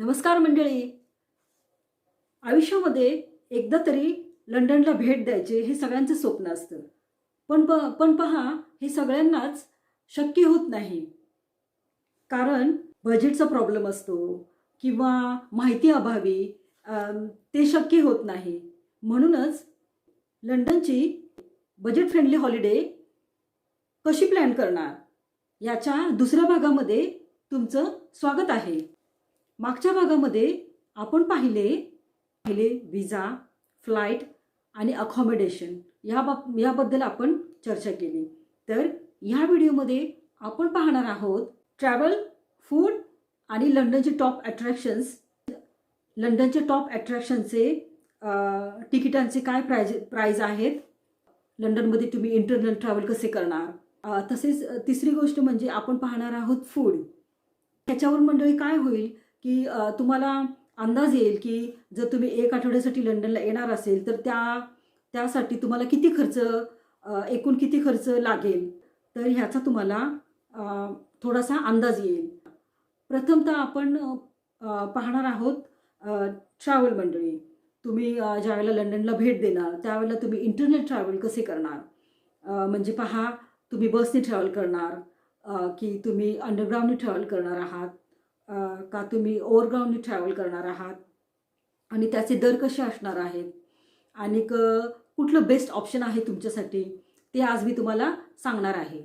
नमस्कार मंडळी. आयुष्यामध्ये एकदा तरी लंडनला भेट द्यायचे हे सगळ्यांचं स्वप्न असतं. पण प पण पहा हे सगळ्यांनाच शक्य होत नाही. कारण बजेटचा प्रॉब्लेम असतो किंवा माहिती अभावी ते शक्य होत नाही. म्हणूनच लंडनची बजेट फ्रेंडली हॉलिडे कशी प्लॅन करणार? याच्या दुसऱ्या भागामध्ये तुमचं स्वागत आहे. मागच्या भागामध्ये आपण पाहिले पहिले विजा फ्लाईट आणि अकॉमोडेशन. ह्या बाब याबद्दल आपण चर्चा केली. तर ह्या व्हिडिओमध्ये आपण पाहणार आहोत ट्रॅव्हल फूड आणि लंडनचे टॉप अट्रॅक्शन्स. लंडनचे टॉप अट्रॅक्शनचे तिकिटांचे काय प्रायज प्राईज आहेत? लंडनमध्ये तुम्ही इंटरनल ट्रॅव्हल कसे करणार? तसेच तिसरी गोष्ट म्हणजे आपण पाहणार आहोत फूड ह्याच्यावर मंडळी काय होईल? की तुम्हाला अंदाज येईल की जर तुम्ही एक आठवड्यासाठी लंडनला येणार असेल तर त्या त्यासाठी तुम्हाला किती खर्च एकूण किती खर्च लागेल? तर ह्याचा तुम्हाला थोडासा अंदाज येईल. प्रथमतः आपण पाहणार आहोत ट्रॅव्हल मंडळी. तुम्ही ज्यावेळेला लंडनला भेट देणार त्यावेळेला तुम्ही इंटरनेट ट्रॅव्हल कसे करणार? म्हणजे पहा तुम्ही बसने ट्रॅव्हल करणार की तुम्ही अंडरग्राऊंडने ट्रॅव्हल करणार आहात. का तुम्ही ओव्हरग्राऊंडने ट्रॅव्हल करणार आहात? आणि त्याचे दर कसे असणार आहेत? आणि क कुठलं बेस्ट ऑप्शन आहे तुमच्यासाठी? ते आज मी तुम्हाला सांगणार आहे.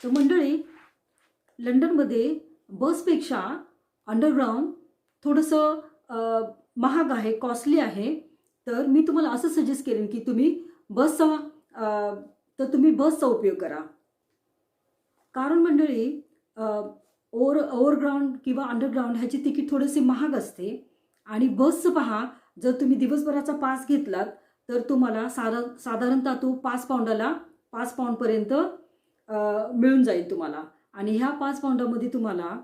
तर मंडळी लंडनमध्ये बसपेक्षा अंडरग्राऊंड थोडंसं महाग आहे कॉस्टली आहे. तर मी तुम्हाला असं सजेस्ट करेन की तुम्ही बसचा तर तुम्ही बसचा उपयोग करा. कारण मंडळी ओवर ओव्हरग्राऊंड किंवा अंडरग्राऊंड ह्याची तिकीट थोडेसे महाग असते. आणि बसचं पहा जर तुम्ही दिवसभराचा पास घेतलात तर तुम्हाला साधा साधारणतः तो पाच पाऊंडाला पाच पाऊंडपर्यंत मिळून जाईल तुम्हाला. आणि ह्या पाच पाऊंडामध्ये तुम्हाला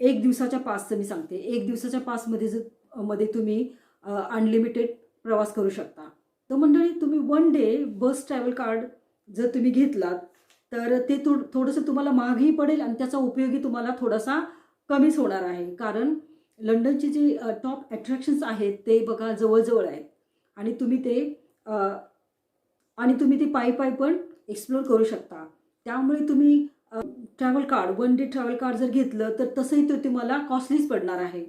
एक दिवसाच्या पासचं मी सांगते. एक दिवसाच्या पासमध्ये जर मध्ये तुम्ही अनलिमिटेड प्रवास करू शकता. तर मंडळी तुम्ही one day bus travel card जर तुम्ही घेतलात तर ते थोड थोडंसं तुम्हाला महागही पडेल आणि त्याचा उपयोगही तुम्हाला थोडासा कमीच होणार आहे. कारण लंडनचे जे टॉप अट्रॅक्शन्स आहेत ते बघा जवळजवळ आहेत. आणि तुम्ही ते आणि तुम्ही ते पायी पायी पण एक्सप्लोर करू शकता. त्यामुळे तुम्ही travel card one day travel card जर घेतलं तर तसंही ते तुम्हाला कॉस्टलीच पडणार आहे.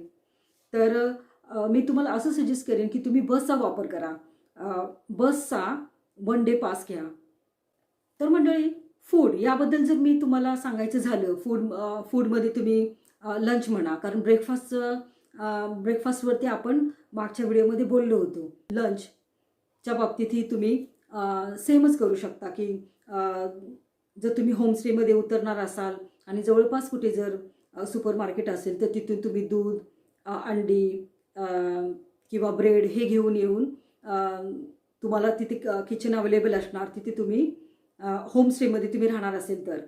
तर मी तुम्हाला असं सजेस्ट करेन की तुम्ही बसचा वापर करा. बसचा वन डे पास घ्या. तर मंडळी फूड याबद्दल जर मी तुम्हाला सांगायचं झालं फूड फूडमध्ये तुम्ही लंच म्हणा कारण ब्रेकफास्टचं ब्रेकफास्टवरती आपण मागच्या व्हिडिओमध्ये बोललो होतो. लंचच्या बाबतीतही तुम्ही सेमच करू शकता की जर तुम्ही होमस्टेमध्ये उतरणार असाल आणि जवळपास कुठे जर सुपर मार्केट असेल तर तिथून तुम्ही दूध अंडी किंवा ब्रेड हे घेऊन येऊन तुम्हाला तिथे किचन अवेलेबल असणार तिथे तुम्ही होमस्टेमध्ये तुम्ही राहणार असेल तर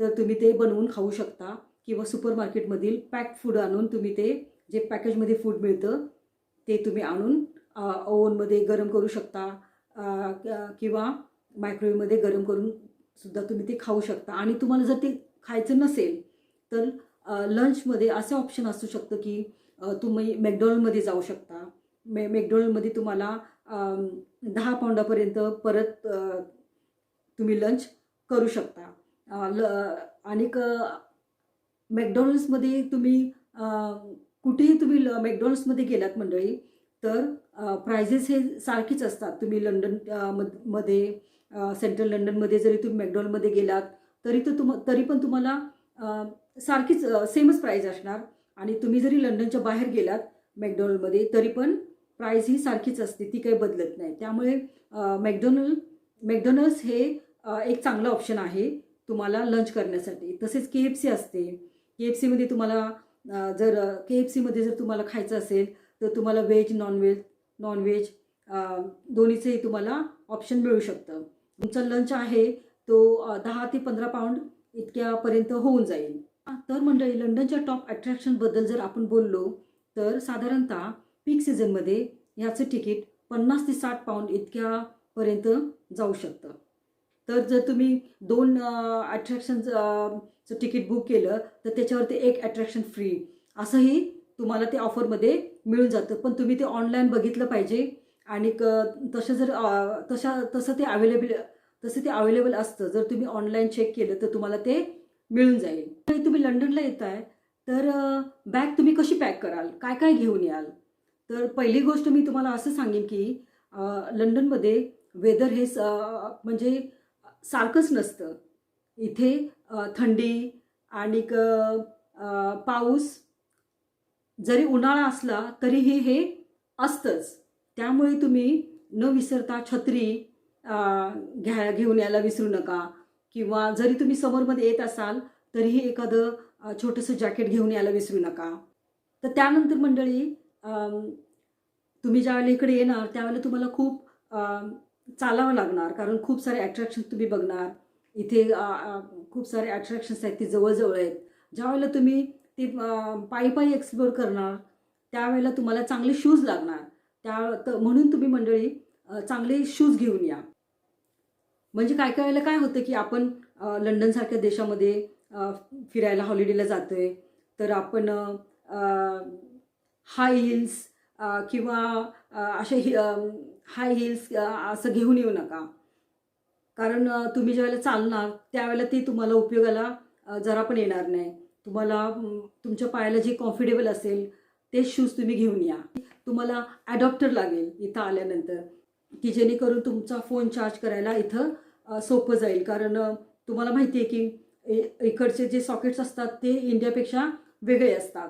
तर तुम्ही ते बनवून खाऊ शकता किंवा सुपर मार्केटमधील पॅक फूड आणून तुम्ही ते जे पॅकेजमध्ये फूड मिळतं ते तुम्ही आणून ओव्हनमध्ये गरम करू शकता किंवा मायक्रोवेव्हमध्ये गरम करून सुद्धा तुम्ही ते खाऊ शकता. आणि तुम्हाला जर ते खायचं नसेल तर लंचमध्ये असं ऑप्शन असू शकतं की तुम्ही मॅकडॉनल्डमध्ये जाऊ शकता. मे मॅकडॉनल्डमध्ये तुम्हाला दहा पाऊंडापर्यंत परत तुम्ही लंच करू शकता. ल आणि मॅकडॉनल्ड्समध्ये तुम्ही कुठेही तुम्ही ल मॅकडॉनल्ड्समध्ये गेलात मंडळी तर प्रायझेस हे सारखीच असतात. तुम्ही लंडनमध्ये सेंट्रल लंडनमध्ये जरी तुम्ही मॅकडॉनल्डमध्ये गेलात तरी तर तुम तरी पण तुम्हाला सारखीच सेमच प्राईज असणार. आणि तुम्ही जरी लंडनच्या बाहेर गेलात मॅकडॉनल्डमध्ये तरी पण प्राईज ही सारखीच असते. ती काही बदलत नाही. त्यामुळे मॅकडॉनल्ड मॅकडॉनल्ड्स हे एक चांगलं ऑप्शन आहे तुम्हाला लंच करण्यासाठी. तसेच के एफ सी असते. के एफ सीमध्ये तुम्हाला जर के एफ सीमध्ये जर तुम्हाला खायचं असेल तर तुम्हाला व्हेज नॉनव्हेज नॉनव्हेज दोन्हीचंही तुम्हाला ऑप्शन मिळू शकतं. तुमचा लंच आहे तो दहा ते पंधरा पाऊंड इतक्यापर्यंत होऊन जाईल. तर मंडळी लंडनच्या टॉप अट्रॅक्शनबद्दल जर आपण बोललो तर साधारणतः पीक सीझनमध्ये ह्याचं तिकीट पन्नास ते साठ पाऊंड इतक्यापर्यंत जाऊ शकतं. तर जर तुम्ही दोन अट्रॅक्शनचं तिकीट बुक केलं तर त्याच्यावरती एक अट्रॅक्शन फ्री असंही तुम्हाला ते ऑफरमध्ये मिळून जातं. पण तुम्ही ते ऑनलाईन बघितलं पाहिजे आणि क तसं जर तशा तसं ते अवेलेबल तसं ते अवेलेबल असतं. जर तुम्ही ऑनलाईन चेक केलं तर तुम्हाला ते मिळून जाईल. आणि तुम्ही लंडनला येत आहे तर बॅग तुम्ही कशी पॅक कराल? काय काय घेऊन याल? तर पहिली गोष्ट मी तुम्हाला असं सांगेन की लंडनमध्ये वेदर हे स म्हणजे सारखंच नसतं. इथे थंडी आणि पाऊस जरी उन्हाळा असला तरीही हे असतंच. त्यामुळे तुम्ही न विसरता छत्री घ्या घेऊन यायला विसरू नका. किंवा जरी तुम्ही समरमध्ये येत असाल तरीही एखादं छोटंसं जॅकेट घेऊन यायला विसरू नका. तर त्यानंतर मंडळी तुम्ही ज्यावेळेला इकडे येणार त्यावेळेला तुम्हाला खूप चालावं लागणार कारण खूप सारे अट्रॅक्शन्स तुम्ही बघणार. इथे खूप सारे अट्रॅक्शन्स आहेत ते जवळजवळ आहेत. ज्यावेळेला तुम्ही ते पायी पायी एक्सप्लोअर करणार त्यावेळेला तुम्हाला चांगले शूज लागणार. त्या तर म्हणून तुम्ही मंडळी चांगले शूज घेऊन या. म्हणजे काय काय वेळेला काय होतं की आपण लंडनसारख्या देशामध्ये फिरायला हॉलिडेला जातो आहे तर आपण हाय हिल्स किंवा असे हि हाय हिल्स असं घेऊन येऊ नका. कारण तुम्ही ज्यावेळेला चालणार त्यावेळेला ते तुम्हाला उपयोगाला जरा पण येणार नाही. तुम्हाला तुमच्या पायाला जे कॉम्फर्टेबल असेल ते शूज तुम्ही घेऊन या. तुम्हाला ॲडॉप्टर लागेल इथं आल्यानंतर की जेणेकरून तुमचा फोन चार्ज करायला इथं सोपं जाईल. कारण तुम्हाला माहिती आहे की इकडचे जे सॉकेट्स असतात ते इंडियापेक्षा वेगळे असतात.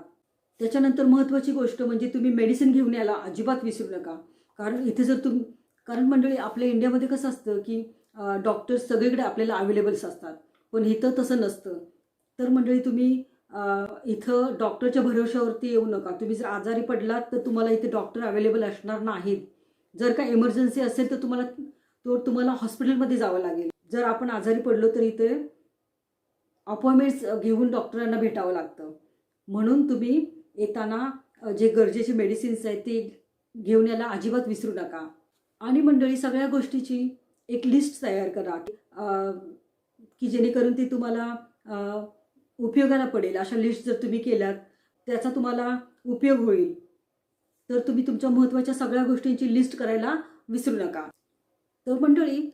त्याच्यानंतर महत्त्वाची गोष्ट म्हणजे तुम्ही मेडिसिन घेऊन यायला अजिबात विसरू नका. कारण इथे जर तुम कारण मंडळी आपल्या इंडियामध्ये कसं असतं की डॉक्टर्स सगळीकडे आपल्याला अवेलेबल्स असतात. पण इथं तसं नसतं. तर मंडळी तुम्ही इथं डॉक्टरच्या भरवशावरती येऊ नका. तुम्ही जर आजारी पडलात तर तुम्हाला इथे डॉक्टर अवेलेबल असणार नाहीत. जर का इमर्जन्सी असेल तर तुम्हाला तो तुम्हाला हॉस्पिटलमध्ये जावं लागेल. जर आपण आजारी पडलो तर इथे अपॉइंटमेंट्स घेऊन डॉक्टरांना भेटावं लागतं. म्हणून तुम्ही येताना जे गरजेचे मेडिसिन्स आहेत ते घेऊन यायला अजिबात विसरू नका. आणि मंडळी सगळ्या गोष्टीची एक लिस्ट तयार करा की जेणेकरून ती तुम्हाला उपयोगाला पडेल. अशा लिस्ट जर तुम्ही केल्यात त्याचा तुम्हाला उपयोग होईल. तर तुम्ही तुमच्या महत्त्वाच्या सगळ्या गोष्टींची लिस्ट करायला विसरू नका. तर मंडळी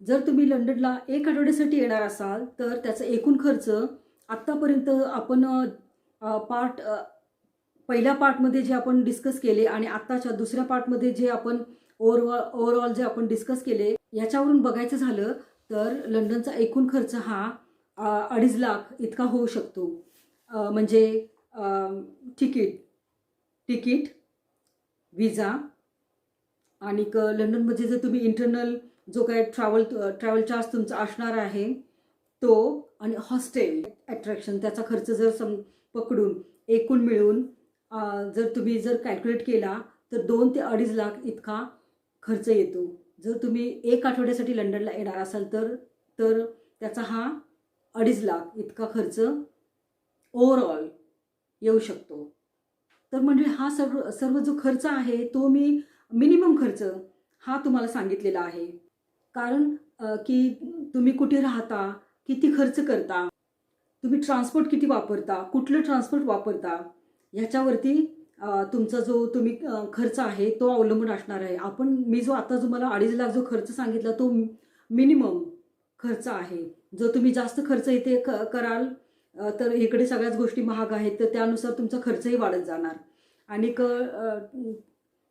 जर तुम्ही लंडनला एक आठवड्यासाठी येणार असाल तर त्याचा एकूण खर्च आत्तापर्यंत आपण पार्ट पहिल्या पार्टमध्ये जे आपण डिस्कस केले आणि आत्ताच्या दुसऱ्या पार्टमध्ये जे आपण ओव्हरऑल ओव्हरऑल जे आपण डिस्कस केले याच्यावरून बघायचं झालं तर लंडनचा एकूण खर्च हा अडीच लाख इतका होऊ शकतो. म्हणजे तिकीट तिकीट विजा आणि क लंडनमध्ये जर तुम्ही इंटरनल जो काय ट्रॅव्हल ट्रॅव्हल चार्ज तुमचा असणार आहे तो आणि हॉस्टेल ॲट्रॅक्शन त्याचा खर्च जर सम पकडून एकूण मिळून जर तुम्ही जर कॅल्क्युलेट केला तर दोन ते अडीच लाख इतका खर्च येतो. जर तुम्ही एक आठवड्यासाठी लंडनला येणार असाल तर तर त्याचा हा अडीच लाख इतका खर्च ओव्हरऑल येऊ शकतो. तर म्हणजे हा सर्व सर्व जो खर्च आहे तो मी मिनिमम खर्च हा तुम्हाला सांगितलेला आहे. कारण की तुम्ही कुठे राहता किती खर्च करता तुम्ही ट्रान्सपोर्ट किती वापरता? कुठलं ट्रान्सपोर्ट वापरता? ह्याच्यावरती तुमचा जो तुम्ही खर्च आहे तो अवलंबून असणार आहे. आपण मी जो आता जो मला अडीच लाख जो खर्च सांगितला तो मिनिमम खर्च आहे. जर तुम्ही जास्त खर्च इथे क कराल तर इकडे सगळ्याच गोष्टी महाग आहेत तर त्यानुसार तुमचा खर्चही वाढत जाणार. आणि क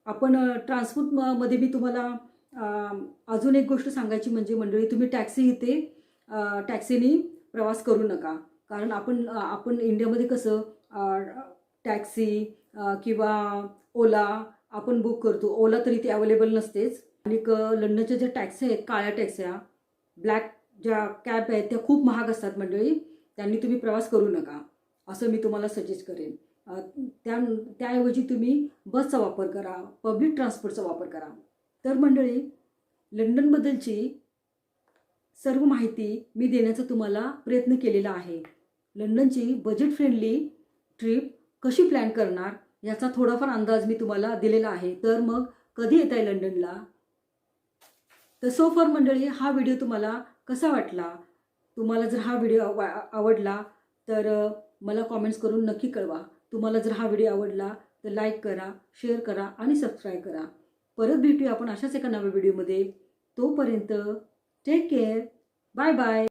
आपण ट्रान्सपोर्टमध्ये मी तुम्हाला अजून एक गोष्ट सांगायची म्हणजे मंडळी तुम्ही टॅक्सी इथे टॅक्सीनी प्रवास करू नका. कारण आपण आपण इंडियामध्ये कसं टॅक्सी किंवा ओला आपण बुक करतो. ओला तरी ते अवेलेबल नसतेच. आणि क लंडनच्या ज्या टॅक्सी आहेत काळ्या टॅक्स्या ब्लॅक ज्या कॅब आहेत त्या खूप महाग असतात मंडळी. त्यांनी तुम्ही प्रवास करू नका. असं मी तुम्हाला सजेस्ट करेन. त्या त्याऐवजी तुम्ही बसचा वापर करा पब्लिक ट्रान्सपोर्टचा वापर करा. तर मंडळी लंडनबद्दलची सर्व माहिती मी देण्याचा तुम्हाला प्रयत्न केलेला आहे. लंडनची बजेट फ्रेंडली ट्रिप कशी प्लॅन करणार याचा थोडाफार अंदाज मी तुम्हाला दिलेला आहे. तर मग कधी येत आहे लंडनला? तर सो फॉर मंडळी हा व्हिडिओ तुम्हाला कसा वाटला? तुम्हाला जर हा व्हिडिओ आव आवडला तर मला कॉमेंट्स करून नक्की कळवा. तुम्हाला जर हा व्हिडिओ आवडला तर लाईक करा शेअर करा आणि सबस्क्राईब करा. परत भेटूया आपण अशाच एका नव्या व्हिडिओमध्ये तोपर्यंत टेक केअर बाय बाय